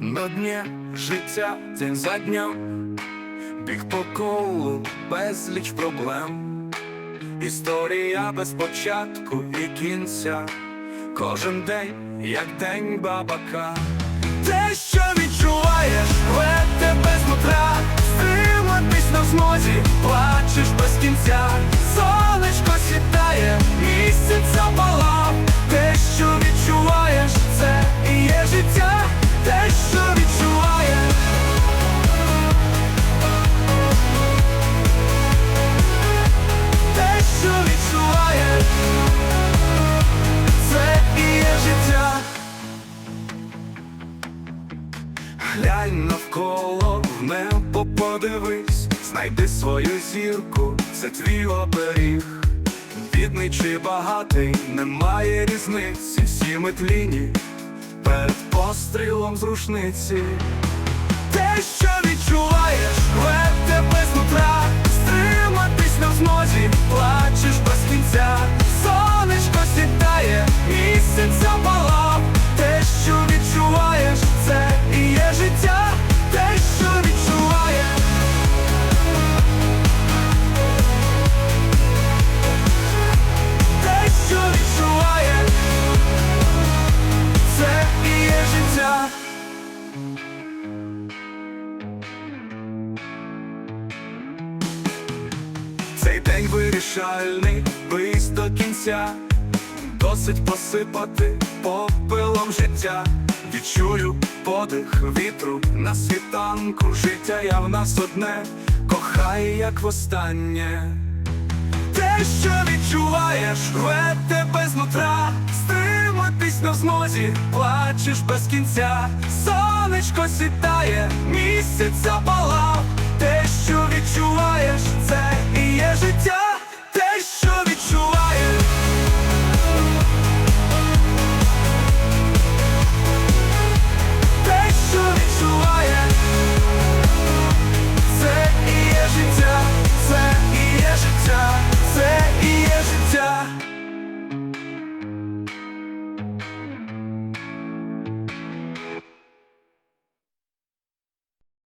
На дні життя день за днем. Біг по колу безліч проблем. Історія без початку і кінця. Кожен день, як день бабака. Те, що відчуваєш, рве тебе з нутра Глянь навколо в небо подивись, знайди свою зірку, це твій оберіг. Бідний чи багатий, немає різниці, всі ми тліні перед пострілом з рушниці. Те, що відчуваєш, Цей день вирішальний, виїзд до кінця, досить посипати попелом життя. Відчую подих вітру на світанку. Життя я в нас одне, кохай, як востаннє. Те, що відчуваєш, веде Смозі плачеш без кінця, сонечко сідає, місяць запалав, те, що відчуваєш.